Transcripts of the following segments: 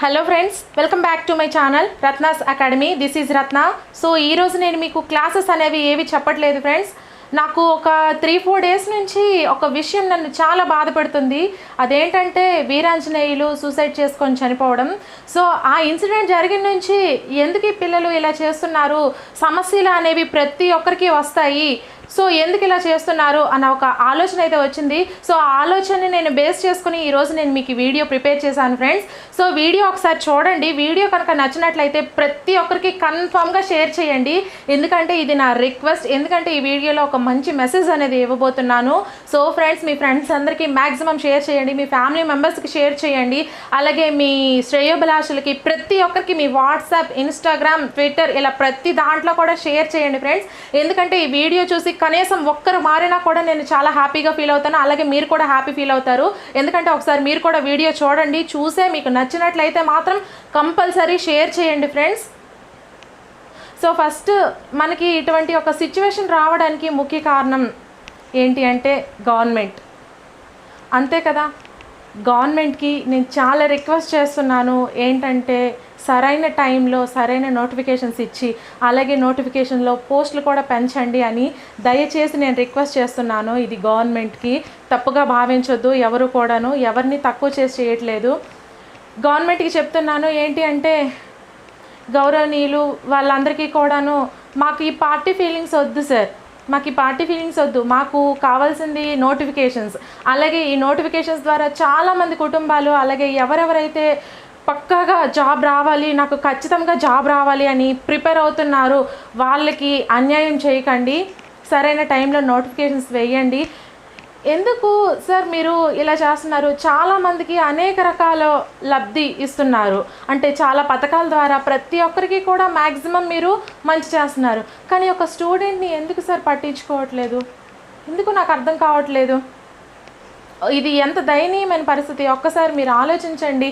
Hello friends welcome back to my channel Ratna's academy this is Ratna so ఈరోజు నేను మీకు classes అనేవి ఏవి చెప్పట్లేదు ఫ్రెండ్స్ నాకు ఒక త్రీ ఫోర్ డేస్ నుంచి ఒక విషయం నన్ను చాలా బాధపడుతుంది అదేంటంటే వీరాంజనేయులు సూసైడ్ చేసుకొని చనిపోవడం. సో ఆ ఇన్సిడెంట్ జరిగిన నుంచి ఎందుకు ఈ పిల్లలు ఇలా చేస్తున్నారు? సమస్యలు అనేవి ప్రతి ఒక్కరికి వస్తాయి. సో ఎందుకు ఇలా చేస్తున్నారు అన్న ఒక ఆలోచన అయితే వచ్చింది. సో ఆ ఆలోచనని నేను బేస్ చేసుకుని ఈరోజు నేను మీకు వీడియో ప్రిపేర్ చేశాను ఫ్రెండ్స్. సో వీడియో ఒకసారి చూడండి. వీడియో కనుక నచ్చినట్లయితే ప్రతి ఒక్కరికి కన్ఫామ్గా షేర్ చేయండి. ఎందుకంటే ఇది నా రిక్వెస్ట్ ఎందుకంటే ఈ వీడియోలో ఒక మంచి మెసేజ్ అనేది ఇవ్వబోతున్నాను. సో ఫ్రెండ్స్ మీ ఫ్రెండ్స్ అందరికీ మ్యాక్సిమం షేర్ చేయండి. మీ ఫ్యామిలీ మెంబర్స్కి షేర్ చేయండి. అలాగే మీ శ్రేయోభిలాషులకి ప్రతి ఒక్కరికి మీ వాట్సాప్ ఇన్స్టాగ్రామ్ ట్విట్టర్ ఇలా ప్రతి దాంట్లో కూడా షేర్ చేయండి ఫ్రెండ్స్ ఎందుకంటే ఈ వీడియో చూసి కనీసం ఒక్కరు మారినా కూడా నేను చాలా హ్యాపీగా ఫీల్ అవుతాను. అలాగే మీరు కూడా హ్యాపీ ఫీల్ అవుతారు. ఎందుకంటే ఒకసారి మీరు కూడా వీడియో చూడండి చూసే మీకు నచ్చినట్లయితే మాత్రం కంపల్సరీ షేర్ చేయండి ఫ్రెండ్స్. సో ఫస్ట్ మనకి ఇటువంటి ఒక సిచ్యువేషన్ రావడానికి ముఖ్య కారణం ఏంటి అంటే గవర్నమెంట్. అంతే కదా? గవర్నమెంట్కి నేను చాలా రిక్వెస్ట్ చేస్తున్నాను ఏంటంటే సరైన టైంలో సరైన నోటిఫికేషన్స్ ఇచ్చి అలాగే నోటిఫికేషన్లో పోస్టులు కూడా పెంచండి అని దయచేసి నేను రిక్వెస్ట్ చేస్తున్నాను ఇది గవర్నమెంట్కి. తప్పుగా భావించొద్దు ఎవరు కూడాను ఎవరిని తక్కువ చేసి చేయట్లేదు. గవర్నమెంట్కి చెప్తున్నాను ఏంటి అంటే గౌరవనీయులు వాళ్ళందరికీ కూడాను మాకు ఈ పార్టీ ఫీలింగ్స్ వద్దు సార్. మాకు ఈ పార్టీ ఫీలింగ్స్ వద్దు. మాకు కావాల్సింది నోటిఫికేషన్స్ అలాగే ఈ నోటిఫికేషన్స్ ద్వారా చాలామంది కుటుంబాలు అలాగే ఎవరెవరైతే పక్కాగా జాబ్ రావాలి నాకు ఖచ్చితంగా జాబ్ రావాలి అని ప్రిపేర్ అవుతున్నారు వాళ్ళకి అన్యాయం చేయకండి. సరైన టైంలో నోటిఫికేషన్స్ వేయండి. ఎందుకు సార్ మీరు ఇలా చేస్తున్నారు? చాలామందికి అనేక రకాల లబ్ధి ఇస్తున్నారు. అంటే చాలా పథకాల ద్వారా ప్రతి ఒక్కరికి కూడా మ్యాక్సిమం మీరు మంచి చేస్తున్నారు. కానీ ఒక స్టూడెంట్ని ఎందుకు సార్ పట్టించుకోవట్లేదు? ఎందుకు నాకు అర్థం కావట్లేదు? ఇది ఎంత దయనీయమైన పరిస్థితి? ఒక్కసారి మీరు ఆలోచించండి.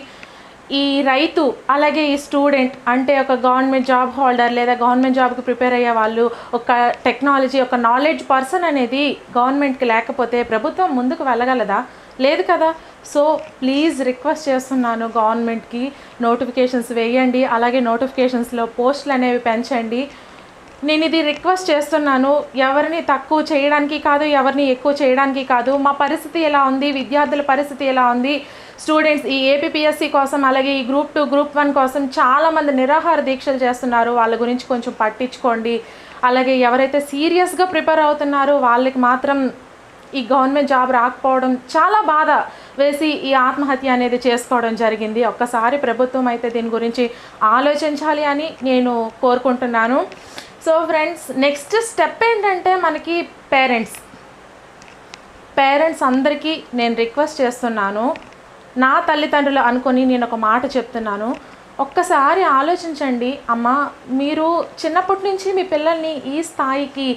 ఈ రైతు అలాగే ఈ స్టూడెంట్ అంటే ఒక గవర్నమెంట్ జాబ్ హోల్డర్ లేదా గవర్నమెంట్ జాబ్కి ప్రిపేర్ అయ్యే వాళ్ళు ఒక టెక్నాలజీ ఒక నాలెడ్జ్ పర్సన్ అనేది గవర్నమెంట్కి లేకపోతే ప్రభుత్వం ముందుకు వెళ్ళగలదా? లేదు కదా. సో ప్లీజ్ రిక్వెస్ట్ చేస్తున్నాను గవర్నమెంట్కి నోటిఫికేషన్స్ వేయండి అలాగే నోటిఫికేషన్స్లో పోస్టులు అనేవి పెంచండి. నేను ఇది రిక్వెస్ట్ చేస్తున్నాను. ఎవరిని తక్కువ చేయడానికి కాదు ఎవరిని ఎక్కువ చేయడానికి కాదు. మా పరిస్థితి ఎలా ఉంది? విద్యార్థుల పరిస్థితి ఎలా ఉంది? స్టూడెంట్స్ ఈ ఏపీఎస్సి కోసం అలాగే ఈ గ్రూప్ టూ గ్రూప్ వన్ కోసం చాలామంది నిరాహార దీక్షలు చేస్తున్నారు. వాళ్ళ గురించి కొంచెం పట్టించుకోండి. అలాగే ఎవరైతే సీరియస్గా ప్రిపేర్ అవుతున్నారో వాళ్ళకి మాత్రం ఈ గవర్నమెంట్ జాబ్ రాకపోవడం చాలా బాధ వేసి ఈ ఆత్మహత్య అనేది చేసుకోవడం జరిగింది. ఒక్కసారి ప్రభుత్వం అయితే దీని గురించి ఆలోచించాలి అని నేను కోరుకుంటున్నాను. సో ఫ్రెండ్స్ నెక్స్ట్ స్టెప్ ఏంటంటే మనకి పేరెంట్స్ పేరెంట్స్ అందరికీ నేను రిక్వెస్ట్ చేస్తున్నాను. నా తల్లిదండ్రులు అనుకొని నేను ఒక మాట చెప్తున్నాను. ఒక్కసారి ఆలోచించండి అమ్మ మీరు చిన్నప్పటి నుంచి మీ పిల్లల్ని ఈ స్థాయికి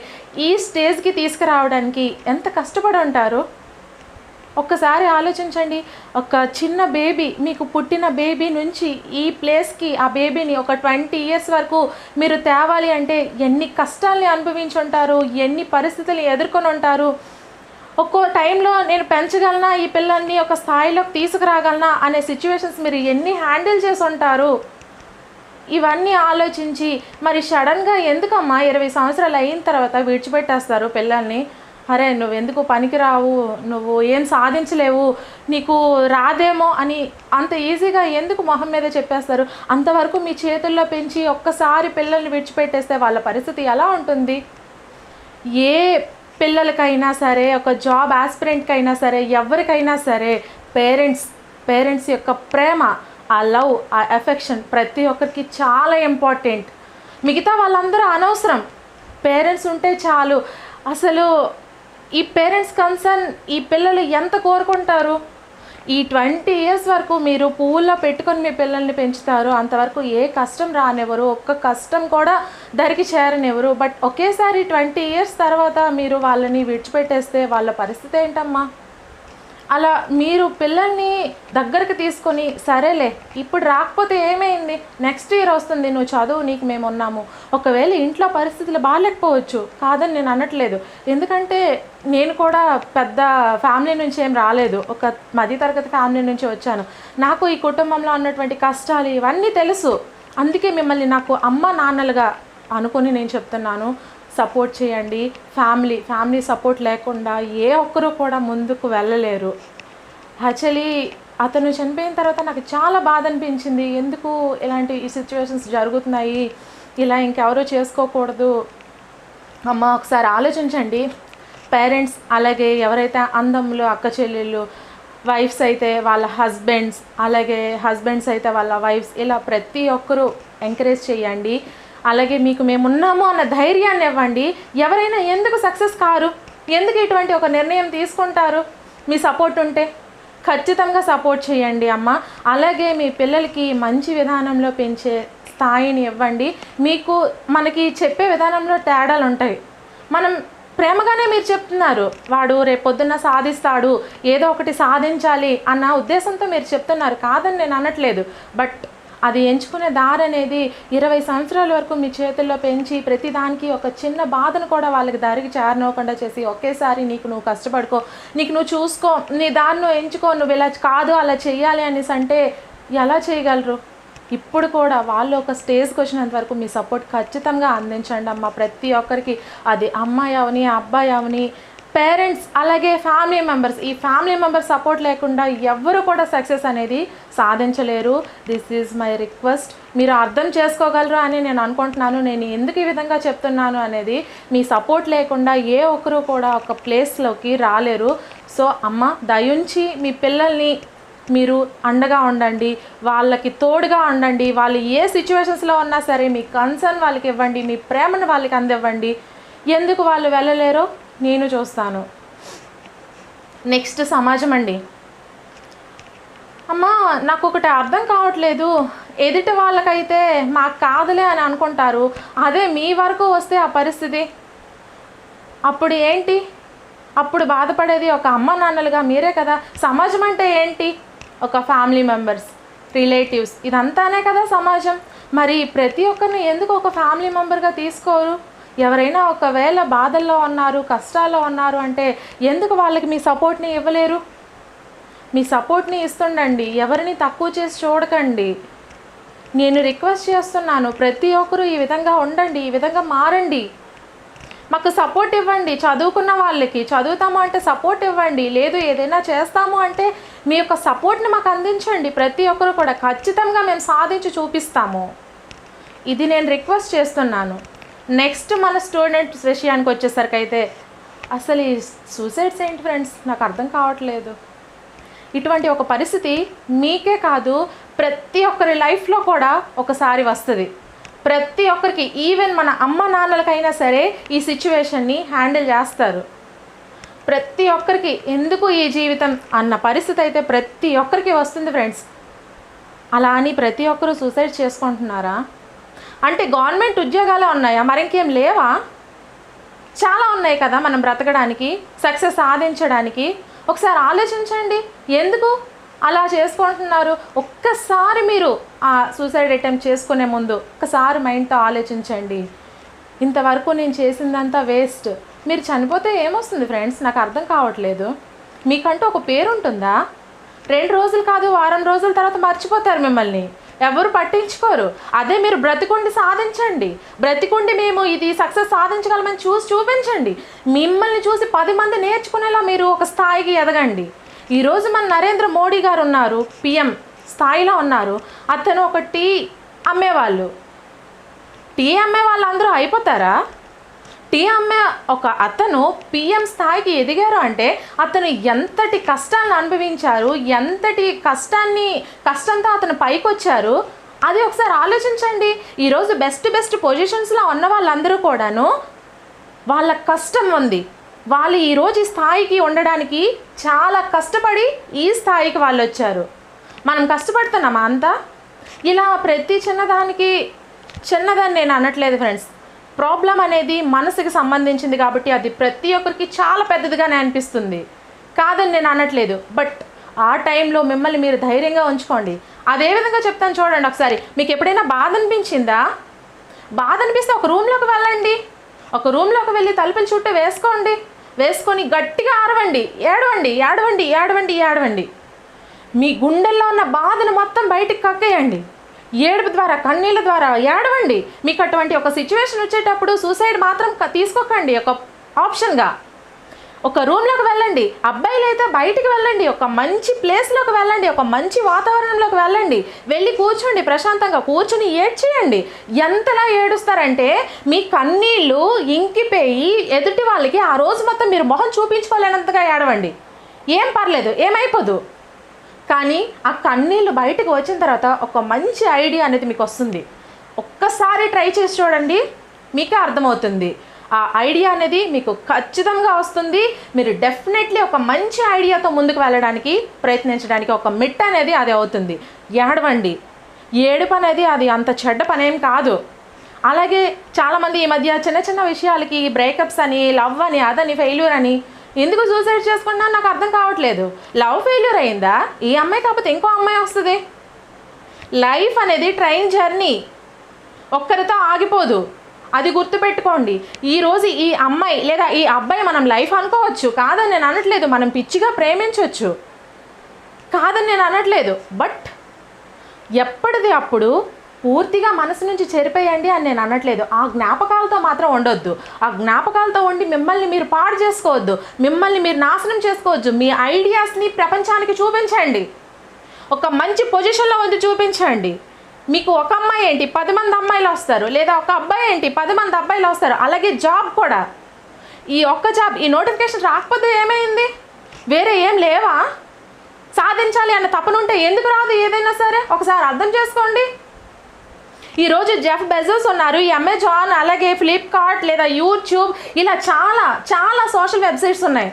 ఈ స్టేజ్కి తీసుకురావడానికి ఎంత కష్టపడి ఉంటారు? ఒక్కసారి ఆలోచించండి ఒక చిన్న బేబీ మీకు పుట్టిన బేబీ నుంచి ఈ ప్లేస్కి ఆ బేబీని ఒక ట్వంటీ ఇయర్స్ వరకు మీరు తేవాలి అంటే ఎన్ని కష్టాల్ని అనుభవించి ఉంటారు ఎన్ని పరిస్థితులు ఎదుర్కొని ఉంటారు? ఒక్కో టైంలో నేను పెంచగలనా? ఈ పిల్లల్ని ఒక స్థాయిలోకి తీసుకురాగలనా? అనే సిచ్యువేషన్స్ మీరు ఎన్ని హ్యాండిల్ చేసి ఉంటారు? ఇవన్నీ ఆలోచించి మరి సడన్గా ఎందుకమ్మా ఇరవై సంవత్సరాలు అయిన తర్వాత విడిచిపెట్టేస్తారు పిల్లల్ని? అరే నువ్వు ఎందుకు పనికిరావు? నువ్వు ఏం సాధించలేవు? నీకు రాదేమో అని అంత ఈజీగా ఎందుకు మొహం మీద చెప్పేస్తారు? అంతవరకు మీ చేతుల్లో పెంచి ఒక్కసారి పిల్లల్ని విడిచిపెట్టేస్తే వాళ్ళ పరిస్థితి ఎలా ఉంటుంది? ఏ పిల్లలకైనా సరే ఒక జాబ్ ఆస్పిరెంట్కి అయినా సరే ఎవరికైనా సరే పేరెంట్స్ పేరెంట్స్ యొక్క ప్రేమ ఆ లవ్ ఆ ఎఫెక్షన్ ప్రతి ఒక్కరికి చాలా ఇంపార్టెంట్. మిగతా వాళ్ళందరూ అనవసరం. పేరెంట్స్ ఉంటే చాలు. అసలు ఈ పేరెంట్స్ కన్సర్న్ ఈ పిల్లలు ఎంత కోరుకుంటారు? ఈ ట్వంటీ ఇయర్స్ వరకు మీరు పువ్వుల్లో పెట్టుకొని మీ పిల్లల్ని పెంచుతారు అంతవరకు ఏ కష్టం రానివ్వరు ఒక్క కష్టం కూడా దరికి చేరనివ్వరు. బట్ ఒకేసారి ట్వంటీ ఇయర్స్ తర్వాత మీరు వాళ్ళని విడిచిపెట్టేస్తే వాళ్ళ పరిస్థితి ఏంటమ్మా? అలా మీరు పిల్లల్ని దగ్గరికి తీసుకొని సరేలే ఇప్పుడు రాకపోతే ఏమైంది? నెక్స్ట్ ఇయర్ వస్తుంది నువ్వు చదువు నీకు మేము ఉన్నాము. ఒకవేళ ఇంట్లో పరిస్థితులు బాగాలేకపోవచ్చు కాదని నేను అనట్లేదు. ఎందుకంటే నేను కూడా పెద్ద ఫ్యామిలీ నుంచి ఏం రాలేదు. ఒక మధ్యతరగతి ఫ్యామిలీ నుంచి వచ్చాను. నాకు ఈ కుటుంబంలో ఉన్నటువంటి కష్టాలు ఇవన్నీ తెలుసు. అందుకే మిమ్మల్ని నాకు అమ్మ నాన్నలుగా అనుకొని నేను చెప్తున్నాను. సపోర్ట్ చేయండి. ఫ్యామిలీ ఫ్యామిలీ సపోర్ట్ లేకుండా ఏ ఒక్కరూ కూడా ముందుకు వెళ్ళలేరు. యాక్చువల్లీ అతను చనిపోయిన తర్వాత నాకు చాలా బాధ అనిపించింది. ఎందుకు ఇలాంటి ఈ సిచ్యువేషన్స్ జరుగుతున్నాయి? ఇలా ఇంకెవరూ చేసుకోకూడదు. అమ్మ ఒకసారి ఆలోచించండి. పేరెంట్స్ అలాగే ఎవరైతే అందములు అక్క చెల్లెళ్ళు వైఫ్స్ అయితే వాళ్ళ హస్బెండ్స్ అలాగే హస్బెండ్స్ అయితే వాళ్ళ వైఫ్స్ ఇలా ప్రతి ఒక్కరూ ఎంకరేజ్ చేయండి. అలాగే మీకు మేము ఉన్నాము అన్న ధైర్యాన్ని ఇవ్వండి. ఎవరైనా ఎందుకు సక్సెస్ కారు? ఎందుకు ఇటువంటి ఒక నిర్ణయం తీసుకుంటారు? మీ సపోర్ట్ ఉంటే ఖచ్చితంగా సపోర్ట్ చేయండి అమ్మ. అలాగే మీ పిల్లలకి మంచి విధానంలో పెంచే స్థాయిని ఇవ్వండి. మీకు మనకి చెప్పే విధానంలో తేడాలు ఉంటాయి. మనం ప్రేమగానే మీరు చెప్తున్నారు వాడు రేపొద్దున్న సాధిస్తాడు ఏదో ఒకటి సాధించాలి అన్న ఉద్దేశంతో మీరు చెప్తున్నారు. కాదని నేను అనట్లేదు. బట్ అది ఎంచుకునే దారి అనేది ఇరవై సంవత్సరాల వరకు మీ చేతుల్లో పెంచి ప్రతిదానికి ఒక చిన్న బాధను కూడా వాళ్ళకి దారికి చేరనివ్వకుండా చేసి ఒకేసారి నీకు నువ్వు కష్టపడుకో నీకు నువ్వు చూసుకో నీ దాన్ని నువ్వు ఎంచుకో నువ్వు ఇలా కాదు అలా చేయాలి అనేసి అంటే ఎలా చేయగలరు? ఇప్పుడు కూడా వాళ్ళు ఒక స్టేజ్కి వచ్చినంత వరకు మీ సపోర్ట్ ఖచ్చితంగా అందించండి అమ్మ. ప్రతి ఒక్కరికి అది అమ్మాయి అవని అబ్బాయి అవని పేరెంట్స్ అలాగే ఫ్యామిలీ మెంబర్స్. ఈ ఫ్యామిలీ మెంబర్స్ సపోర్ట్ లేకుండా ఎవ్వరు కూడా సక్సెస్ అనేది సాధించలేరు. దిస్ ఈజ్ మై రిక్వెస్ట్ మీరు అర్థం చేసుకోగలరు అని నేను అనుకుంటున్నాను. నేను ఎందుకు ఈ విధంగా చెప్తున్నాను అనేది మీ సపోర్ట్ లేకుండా ఏ ఒక్కరు కూడా ఒక ప్లేస్లోకి రాలేరు. సో అమ్మ దయుంచి మీ పిల్లల్ని మీరు అండగా ఉండండి. వాళ్ళకి తోడుగా ఉండండి. వాళ్ళు ఏ సిచ్యువేషన్స్లో ఉన్నా సరే మీ కన్సర్న్ వాళ్ళకి ఇవ్వండి. మీ ప్రేమను వాళ్ళకి అందివ్వండి. ఎందుకు వాళ్ళు వెళ్ళలేరో? నేను చూస్తాను. నెక్స్ట్ సమాజం అండి. అమ్మా నాకు ఒకటి అర్థం కావట్లేదు. ఎదుటి వాళ్ళకైతే మాకు కాదులే అని అనుకుంటారు. అదే మీ వరకు వస్తే ఆ పరిస్థితి. అప్పుడు ఏంటి? అప్పుడు బాధపడేది ఒక అమ్మ నాన్నలుగా మీరే కదా. సమాజం అంటే ఏంటి? ఒక ఫ్యామిలీ మెంబర్స్ రిలేటివ్స్ ఇదంతానే కదా సమాజం. మరి ప్రతి ఒక్కరిని ఎందుకు ఒక ఫ్యామిలీ మెంబర్గా తీసుకోరు? ఎవరైనా ఒకవేళ బాధల్లో ఉన్నారు కష్టాల్లో ఉన్నారు అంటే ఎందుకు వాళ్ళకి మీ సపోర్ట్ని ఇవ్వలేరు? మీ సపోర్ట్ని ఇస్తుండండి ఎవరిని తక్కువ చేసి చూడకండి. నేను రిక్వెస్ట్ చేస్తున్నాను ప్రతి ఒక్కరూ ఈ విధంగా ఉండండి ఈ విధంగా మారండి. మాకు సపోర్ట్ ఇవ్వండి చదువుకున్న వాళ్ళకి చదువుతాము అంటే సపోర్ట్ ఇవ్వండి లేదు ఏదైనా చేస్తాము అంటే మీ యొక్క సపోర్ట్ని మాకు అందించండి ప్రతి ఒక్కరు కూడా ఖచ్చితంగా మేము సాధించి చూపిస్తాము. ఇది నేను రిక్వెస్ట్ చేస్తున్నాను. నెక్స్ట్ మన స్టూడెంట్స్ విషయానికి వచ్చేసరికి అయితే అసలు ఈ సూసైడ్స్ ఏంటి ఫ్రెండ్స్ నాకు అర్థం కావట్లేదు. ఇటువంటి ఒక పరిస్థితి మీకే కాదు ప్రతి ఒక్కరి లైఫ్లో కూడా ఒకసారి వస్తుంది. ప్రతి ఒక్కరికి ఈవెన్ మన అమ్మ నాన్నలకైనా సరే ఈ సిచ్యువేషన్ని హ్యాండిల్ చేస్తారు. ప్రతి ఒక్కరికి ఎందుకు ఈ జీవితం అన్న పరిస్థితి అయితే ప్రతి ఒక్కరికి వస్తుంది ఫ్రెండ్స్ అలా అని ప్రతి ఒక్కరూ సూసైడ్ చేసుకుంటున్నారా? అంటే గవర్నమెంట్ ఉద్యోగాలే ఉన్నాయా? మరింకేం లేవా? చాలా ఉన్నాయి కదా మనం బ్రతకడానికి సక్సెస్ సాధించడానికి. ఒకసారి ఆలోచించండి. ఎందుకు అలా చేసుకుంటున్నారు? ఒక్కసారి మీరు ఆ సూసైడ్ అటెంప్ట్ చేసుకునే ముందు ఒక్కసారి మైండ్తో ఆలోచించండి. ఇంతవరకు నేను చేసిందంతా వేస్ట్ మీరు చనిపోతే ఏమొస్తుంది ఫ్రెండ్స్ నాకు అర్థం కావట్లేదు. మీకంటూ ఒక పేరు ఉంటుందా రెండు రోజులు కాదు వారం రోజుల తర్వాత మర్చిపోతారు మిమ్మల్ని. ఎవరు పట్టించుకోరు. అదే మీరు బ్రతికుండి సాధించండి. బ్రతికుండి మేము ఇది సక్సెస్ సాధించగలమని చూసి చూపించండి. మిమ్మల్ని చూసి పది మంది నేర్చుకునేలా మీరు ఒక స్థాయికి ఎదగండి. ఈరోజు మన నరేంద్ర మోడీ గారు ఉన్నారు పిఎం స్థాయిలో ఉన్నారు. అతను ఒక టీ అమ్మేవాళ్ళు. టీ అమ్మే వాళ్ళందరూ అయిపోతారా? టీ అమ్మే ఒక అతను పిఎం స్థాయికి ఎదిగారు అంటే అతను ఎంతటి కష్టాన్ని అనుభవించారు ఎంతటి కష్టాన్ని కష్టంతో అతను పైకొచ్చారు అది ఒకసారి ఆలోచించండి. ఈరోజు బెస్ట్ బెస్ట్ పొజిషన్స్లో ఉన్న వాళ్ళందరూ కూడాను వాళ్ళ కష్టం ఉంది. వాళ్ళు ఈరోజు ఈ స్థాయికి ఉండడానికి చాలా కష్టపడి ఈ స్థాయికి వాళ్ళు వచ్చారు మనం కష్టపడుతున్నామా అంతా? ఇలా ప్రతి చిన్నదానికి చిన్నదాన్ని నేను అనట్లేదు ఫ్రెండ్స్ ప్రాబ్లం అనేది మనసుకి సంబంధించింది కాబట్టి అది ప్రతి ఒక్కరికి చాలా పెద్దదిగానే అనిపిస్తుంది. కాదని నేను అనట్లేదు. బట్ ఆ టైంలో మిమ్మల్ని మీరు ధైర్యంగా ఉంచుకోండి. అదే విధంగా చెప్తాను చూడండి ఒకసారి. మీకు ఎప్పుడైనా బాధ అనిపించిందా? బాధ అనిపిస్తే ఒక రూమ్లోకి వెళ్ళండి. ఒక రూమ్లోకి వెళ్ళి తలుపుల చుట్టూ వేసుకోండి. వేసుకొని గట్టిగా ఆరవండి. ఏడవండి ఏడవండి ఏడవండి ఏడవండి. మీ గుండెల్లో ఉన్న బాధను మొత్తం బయటికి కక్కేయండి. ఏడుపు ద్వారా కన్నీళ్ళ ద్వారా ఏడవండి. మీకు అటువంటి ఒక సిచ్యువేషన్ వచ్చేటప్పుడు సూసైడ్ మాత్రం తీసుకోకండి ఒక ఆప్షన్గా ఒక రూమ్లోకి వెళ్ళండి. అబ్బాయిలు అయితే బయటికి వెళ్ళండి. ఒక మంచి ప్లేస్లోకి వెళ్ళండి. ఒక మంచి వాతావరణంలోకి వెళ్ళండి. వెళ్ళి కూర్చోండి ప్రశాంతంగా. కూర్చుని ఏడ్చేయండి. ఎంతలా ఏడుస్తారంటే మీ కన్నీళ్ళు ఇంకిపోయి ఎదుటి వాళ్ళకి ఆ రోజు మొత్తం మీరు మొహం చూపించుకోలేనంతగా ఏడవండి. ఏం పర్లేదు. ఏమైపోదు. కానీ ఆ కన్నీళ్ళు బయటకు వచ్చిన తర్వాత ఒక మంచి ఐడియా అనేది మీకు వస్తుంది. ఒక్కసారి ట్రై చేసి చూడండి మీకే అర్థమవుతుంది. ఆ ఐడియా అనేది మీకు ఖచ్చితంగా వస్తుంది. మీరు డెఫినెట్లీ ఒక మంచి ఐడియాతో ముందుకు వెళ్ళడానికి ప్రయత్నించడానికి ఒక మిట్ అనేది అది అవుతుంది. ఏడవండి. ఏడుపు అనేది అది అంత చెడ్డ పనేం కాదు. అలాగే చాలామంది ఈ మధ్య చిన్న చిన్న విషయాలకి బ్రేకప్స్ అని లవ్ అని అదని ఫెయిల్యూర్ అని ఎందుకు సూసైడ్ చేసుకున్నా నాకు అర్థం కావట్లేదు. లవ్ ఫెయిల్యూర్ అయిందా? ఈ అమ్మాయి కాకపోతే ఇంకో అమ్మాయి వస్తుంది. లైఫ్ అనేది ట్రైన్ జర్నీ ఒక్కరితో ఆగిపోదు. అది గుర్తుపెట్టుకోండి. ఈరోజు ఈ అమ్మాయి లేదా ఈ అబ్బాయి మనం లైఫ్ అనుకోవచ్చు. కాదని నేను అనట్లేదు మనం పిచ్చిగా ప్రేమించవచ్చు కాదని నేను అనట్లేదు. బట్ ఎప్పటిది అప్పుడు పూర్తిగా మనసు నుంచి చెరిపేయండి అని నేను అనట్లేదు. ఆ జ్ఞాపకాలతో మాత్రం ఉండొద్దు. ఆ జ్ఞాపకాలతో ఉండి మిమ్మల్ని మీరు పాడు చేసుకోవద్దు. మిమ్మల్ని మీరు నాశనం చేసుకోవద్దు. మీ ఐడియాస్ని ప్రపంచానికి చూపించండి. ఒక మంచి పొజిషన్లో ఉంది చూపించండి. మీకు ఒక అమ్మాయి ఏంటి? పది మంది అమ్మాయిలు వస్తారు. లేదా ఒక అబ్బాయి ఏంటి? పది మంది అబ్బాయిలు వస్తారు. అలాగే జాబ్ కూడా. ఈ ఒక్క జాబ్ ఈ నోటిఫికేషన్ రాకపోతే ఏమైంది? వేరే ఏం లేవా? సాధించాలి అన్న తపనుంటే ఎందుకు రాదు? ఏదైనా సరే. ఒకసారి అర్థం చేసుకోండి. ఈరోజు జెఫ్ బెజోస్ ఉన్నారు. ఈ అమెజాన్ అలాగే ఫ్లిప్కార్ట్ లేదా యూట్యూబ్ ఇలా చాలా చాలా సోషల్ వెబ్సైట్స్ ఉన్నాయి.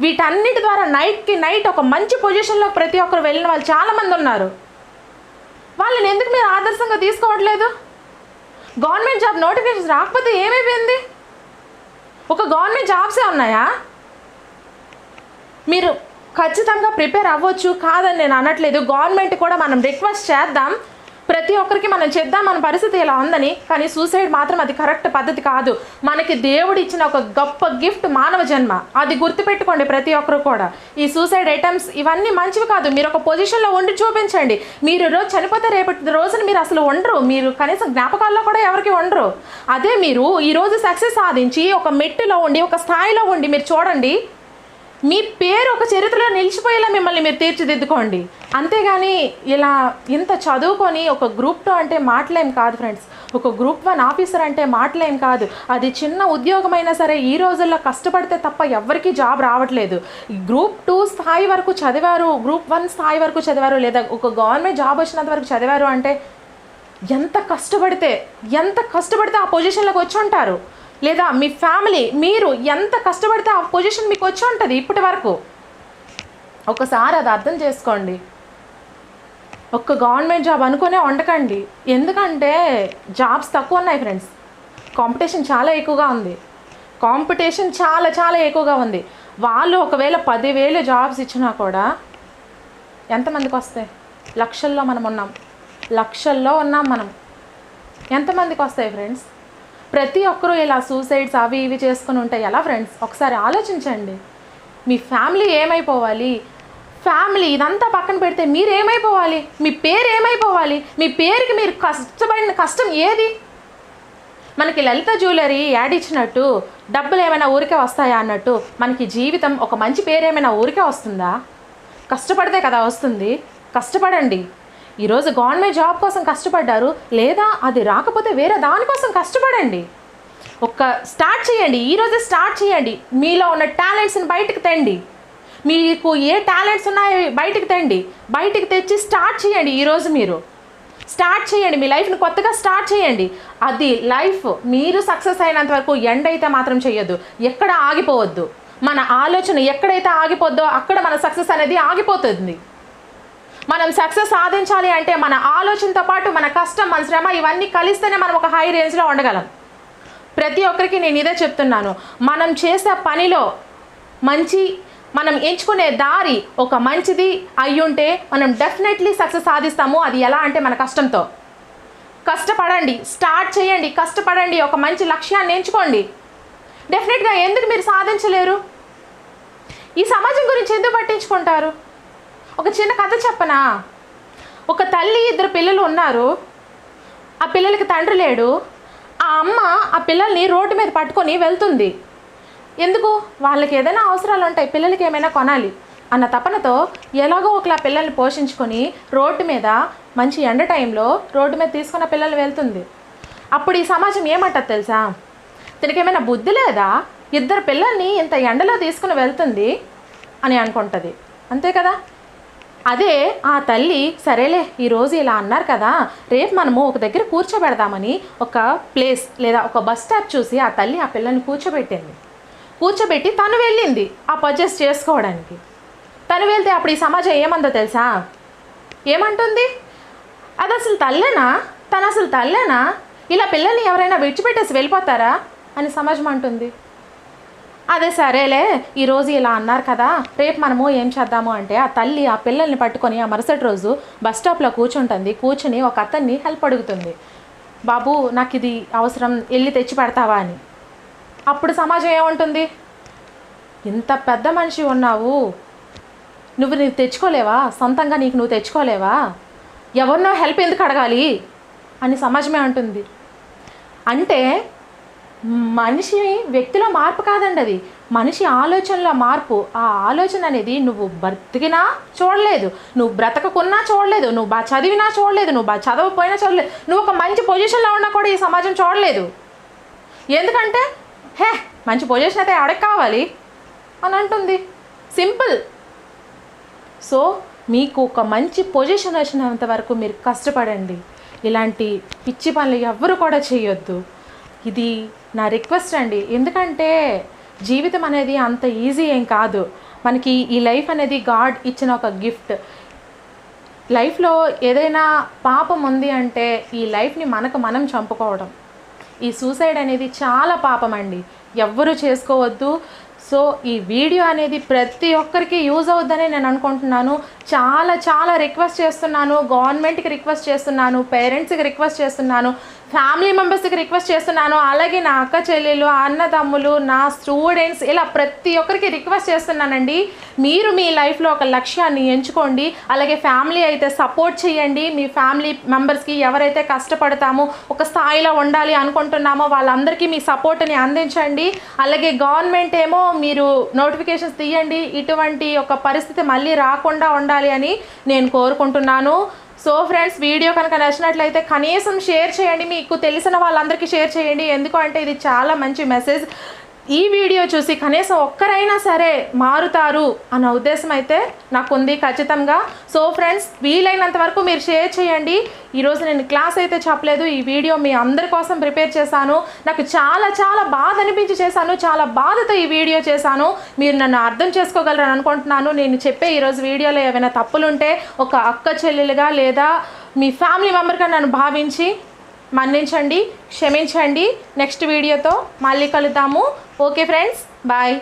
వీటన్నిటి ద్వారా నైట్కి నైట్ ఒక మంచి పొజిషన్లో ప్రతి ఒక్కరు వెళ్ళిన వాళ్ళు చాలామంది ఉన్నారు. వాళ్ళని ఎందుకు మీరు ఆదర్శంగా తీసుకోవట్లేదు? గవర్నమెంట్ జాబ్ నోటిఫికేషన్స్ రాకపోతే ఏమైపోయింది? ఒక గవర్నమెంట్ జాబ్సే ఉన్నాయా? మీరు ఖచ్చితంగా ప్రిపేర్ అవ్వచ్చు. కాదని నేను అనట్లేదు. గవర్నమెంట్ కూడా మనం రిక్వెస్ట్ చేద్దాం. ప్రతి ఒక్కరికి మనం చేద్దాం మన పరిస్థితి ఇలా ఉందని కానీ సూసైడ్ మాత్రం అది కరెక్ట్ పద్ధతి కాదు. మనకి దేవుడు ఇచ్చిన ఒక గొప్ప గిఫ్ట్ మానవ జన్మ. అది గుర్తుపెట్టుకోండి ప్రతి ఒక్కరు కూడా. ఈ సూసైడ్ ఐటమ్స్ ఇవన్నీ మంచివి కాదు. మీరు ఒక పొజిషన్లో ఉండి చూపించండి. మీరు రోజు చనిపోతే రేపటి రోజున మీరు అసలు ఉండరు. మీరు కనీసం జ్ఞాపకాల్లో కూడా ఎవరికి ఉండరు. అదే మీరు ఈరోజు సక్సెస్ సాధించి ఒక మెట్టులో ఉండి ఒక స్థాయిలో ఉండి మీరు చూడండి మీ పేరు ఒక చరిత్రలో నిలిచిపోయేలా మిమ్మల్ని మీరు తీర్చిదిద్దుకోండి. అంతేగాని ఇలా ఇంత చదువుకొని ఒక గ్రూప్ టూ అంటే మాటలేం కాదు ఫ్రెండ్స్. ఒక గ్రూప్ వన్ ఆఫీసర్ అంటే మాటలేం కాదు. అది చిన్న ఉద్యోగమైనా సరే ఈ రోజుల్లో కష్టపడితే తప్ప ఎవరికీ జాబ్ రావట్లేదు. గ్రూప్ టూ స్థాయి వరకు చదివారు గ్రూప్ వన్ స్థాయి వరకు చదివారు లేదా ఒక గవర్నమెంట్ జాబ్ వచ్చినంత వరకు చదివారు అంటే ఎంత కష్టపడితే ఎంత కష్టపడితే ఆ పొజిషన్లోకి వచ్చి ఉంటారు. లేదా మీ ఫ్యామిలీ మీరు ఎంత కష్టపడితే ఆ పొజిషన్ మీకు వచ్చి ఉంటుంది ఇప్పటి వరకు? ఒకసారి అది అర్థం చేసుకోండి. ఒక్క గవర్నమెంట్ జాబ్ అనుకునే ఉండకండి ఎందుకంటే జాబ్స్ తక్కువ ఉన్నాయి ఫ్రెండ్స్ కాంపిటీషన్ చాలా ఎక్కువగా ఉంది. కాంపిటీషన్ చాలా చాలా ఎక్కువగా ఉంది. వాళ్ళు ఒకవేళ పదివేలు జాబ్స్ ఇచ్చినా కూడా ఎంతమందికి వస్తాయి? లక్షల్లో మనం ఉన్నాం. లక్షల్లో ఉన్నాం మనం. ఎంతమందికి వస్తాయి ఫ్రెండ్స్ ప్రతి ఒక్కరూ ఇలా సూసైడ్స్ అవి ఇవి చేసుకుని ఉంటాయి ఎలా ఫ్రెండ్స్ ఒకసారి ఆలోచించండి. మీ ఫ్యామిలీ ఏమైపోవాలి? ఫ్యామిలీ ఇదంతా పక్కన పెడితే మీరు ఏమైపోవాలి? మీ పేరు ఏమైపోవాలి? మీ పేరుకి మీరు కష్టపడిన కష్టం ఏది? మనకి లలిత జ్యువెలరీ యాడ్ ఇచ్చినట్టు డబ్బులు ఏమైనా ఊరికే వస్తాయా అన్నట్టు మనకి జీవితం ఒక మంచి పేరు ఏమైనా ఊరికే వస్తుందా? కష్టపడితే కదా వస్తుంది. కష్టపడండి. ఈరోజు గవర్నమెంట్ జాబ్ కోసం కష్టపడ్డారు లేదా అది రాకపోతే వేరే దానికోసం కష్టపడండి. ఒక్క స్టార్ట్ చేయండి ఈరోజే స్టార్ట్ చేయండి. మీలో ఉన్న టాలెంట్స్ని బయటకు తెండి. మీకు ఏ టాలెంట్స్ ఉన్నాయో బయటకు తెండి. బయటకు తెచ్చి స్టార్ట్ చేయండి ఈరోజు మీరు. స్టార్ట్ చేయండి మీ లైఫ్ని కొత్తగా స్టార్ట్ చేయండి. అది లైఫ్ మీరు సక్సెస్ అయినంత వరకు ఎండ్ అయితే మాత్రం చేయొద్దు. ఎక్కడ ఆగిపోవద్దు. మన ఆలోచన ఎక్కడైతే ఆగిపోద్దో అక్కడ మన సక్సెస్ అనేది ఆగిపోతుంది. మనం సక్సెస్ సాధించాలి అంటే మన ఆలోచనతో పాటు మన కష్టం మన శ్రమ ఇవన్నీ కలిస్తేనే మనం ఒక హై రేంజ్లో ఉండగలం. ప్రతి ఒక్కరికి నేను ఇదే చెప్తున్నాను. మనం చేసే పనిలో మంచి మనం ఎంచుకునే దారి ఒక మంచిది అయ్యుంటే మనం డెఫినెట్లీ సక్సెస్ సాధిస్తాము. అది ఎలా అంటే మన కష్టంతో. కష్టపడండి స్టార్ట్ చేయండి కష్టపడండి ఒక మంచి లక్ష్యాన్ని ఎంచుకోండి. డెఫినెట్గా ఎందుకు మీరు సాధించలేరు? ఈ సమాజం గురించి ఎందుకు పట్టించుకుంటారు? ఒక చిన్న కథ చెప్పనా? ఒక తల్లి ఇద్దరు పిల్లలు ఉన్నారు. ఆ పిల్లలకి తండ్రి లేడు. ఆ అమ్మ ఆ పిల్లల్ని రోడ్డు మీద పట్టుకొని వెళ్తుంది. ఎందుకు? వాళ్ళకి ఏదైనా అవసరాలు ఉంటాయి పిల్లలకి ఏమైనా కొనాలి అన్న తపనతో ఎలాగో ఒకలా పిల్లల్ని పోషించుకొని రోడ్డు మీద మంచి ఎండ టైంలో రోడ్డు మీద తీసుకున్న పిల్లలు వెళ్తుంది. అప్పుడు ఈ సమాజం ఏమంటది తెలుసా? దీనికి ఏమైనా బుద్ధి లేదా? ఇద్దరు పిల్లల్ని ఇంత ఎండలో తీసుకుని వెళ్తుంది అని అనుకుంటుంది. అంతే కదా? అదే ఆ తల్లి సరేలే ఈరోజు ఇలా అన్నారు కదా రేపు మనము ఒక దగ్గర కూర్చోబెడదామని ఒక ప్లేస్ లేదా ఒక బస్ స్టాప్ చూసి ఆ తల్లి ఆ పిల్లల్ని కూర్చోబెట్టింది. కూర్చోబెట్టి తను వెళ్ళింది ఆ పర్చేస్ చేసుకోవడానికి. తను వెళ్తే అప్పుడు ఈ సమాజం ఏమందో తెలుసా? ఏమంటుంది? అది అసలు తల్లేనా? తను అసలు తల్లేనా? ఇలా పిల్లల్ని ఎవరైనా విడిచిపెట్టేసి వెళ్ళిపోతారా? అని సమాజం అంటుంది. అదే సరేలే ఈరోజు ఇలా అన్నారు కదా రేపు మనము ఏం చేద్దాము అంటే ఆ తల్లి ఆ పిల్లల్ని పట్టుకొని ఆ మరుసటి రోజు బస్ స్టాప్లో కూర్చుంటుంది. కూర్చుని ఒక అతన్ని హెల్ప్ అడుగుతుంది. బాబు నాకు ఇది అవసరం వెళ్ళి తెచ్చి పెడతావా అని. అప్పుడు సమాజం ఏముంటుంది? ఇంత పెద్ద మనిషి ఉన్నావు. నువ్వు నీకు తెచ్చుకోలేవా? సొంతంగా నీకు నువ్వు తెచ్చుకోలేవా? ఎవరినో హెల్ప్ ఎందుకు అడగాలి? అని సమాజమే అంటుంది అంటే మనిషి వ్యక్తిలో మార్పు కాదండి అది. మనిషి ఆలోచనలో మార్పు. ఆ ఆలోచన అనేది నువ్వు బ్రతికినా చూడలేదు. నువ్వు బ్రతకకున్నా చూడలేదు. నువ్వు బాగా చదివినా చూడలేదు. నువ్వు బాగా చదవకపోయినా చూడలేదు. నువ్వు ఒక మంచి పొజిషన్లో ఉన్నా కూడా ఈ సమాజం చూడలేదు. ఎందుకంటే హే మంచి పొజిషన్ అయితే ఎవరికి కావాలి? అని అంటుంది. సింపుల్. సో మీకు ఒక మంచి పొజిషన్ వచ్చినంత వరకు మీరు కష్టపడండి. ఇలాంటి పిచ్చి పనులు ఎవ్వరు కూడా చేయొద్దు. ఇది నా రిక్వెస్ట్ అండి. ఎందుకంటే జీవితం అనేది అంత ఈజీ ఏం కాదు. మనకి ఈ లైఫ్ అనేది గాడ్ ఇచ్చిన ఒక గిఫ్ట్. లైఫ్లో ఏదైనా పాపం ఉంది అంటే ఈ లైఫ్ని మనకు మనం చంపుకోవడం. ఈ సూసైడ్ అనేది చాలా పాపం అండి. ఎవ్వరూ చేసుకోవద్దు. సో ఈ వీడియో అనేది ప్రతి ఒక్కరికి యూజ్ అవుద్దని నేను అనుకుంటున్నాను. చాలా చాలా రిక్వెస్ట్ చేస్తున్నాను. గవర్నమెంట్కి రిక్వెస్ట్ చేస్తున్నాను. పేరెంట్స్కి రిక్వెస్ట్ చేస్తున్నాను. ఫ్యామిలీ మెంబర్స్కి రిక్వెస్ట్ చేస్తున్నాను. అలాగే నా అక్క చెల్లెలు అన్నదమ్ములు నా స్టూడెంట్స్ ఇలా ప్రతి ఒక్కరికి రిక్వెస్ట్ చేస్తున్నానండి. మీరు మీ లైఫ్లో ఒక లక్ష్యాన్ని ఎంచుకోండి. అలాగే ఫ్యామిలీ అయితే సపోర్ట్ చేయండి. మీ ఫ్యామిలీ మెంబర్స్కి ఎవరైతే కష్టపడతామో ఒక స్థాయిలో ఉండాలి అనుకుంటున్నామో వాళ్ళందరికీ మీ సపోర్ట్ని అందించండి. అలాగే గవర్నమెంట్ ఏమో మీరు నోటిఫికేషన్స్ తీయండి. ఇటువంటి ఒక పరిస్థితి మళ్ళీ రాకుండా ఉండాలి అని నేను కోరుకుంటున్నాను. సో ఫ్రెండ్స్ వీడియో కనుక నచ్చినట్లయితే కనీసం షేర్ చేయండి. మీకు తెలిసిన వాళ్ళందరికీ షేర్ చేయండి. ఎందుకు అంటే ఇది చాలా మంచి మెసేజ్ ఈ వీడియో చూసి కనీసం ఒక్కరైనా సరే మారుతారు అన్న ఉద్దేశం అయితే నాకు ఉంది ఖచ్చితంగా. సో ఫ్రెండ్స్ వీలైనంత వరకు మీరు షేర్ చేయండి. ఈరోజు నేను క్లాస్ అయితే చెప్పలేదు. ఈ వీడియో మీ అందరి కోసం ప్రిపేర్ చేశాను. నాకు చాలా చాలా బాధ అనిపించి చేశాను. చాలా బాధతో ఈ వీడియో చేశాను. మీరు నన్ను అర్థం చేసుకోగలరని అనుకుంటున్నాను. నేను చెప్పే ఈరోజు వీడియోలో ఏమైనా తప్పులుంటే ఒక అక్క చెల్లెలుగా లేదా మీ ఫ్యామిలీ మెంబర్గా నన్ను భావించి మన్నించండి క్షమించండి. నెక్స్ట్ వీడియోతో మళ్ళీ కలుద్దాము. Okay friends bye.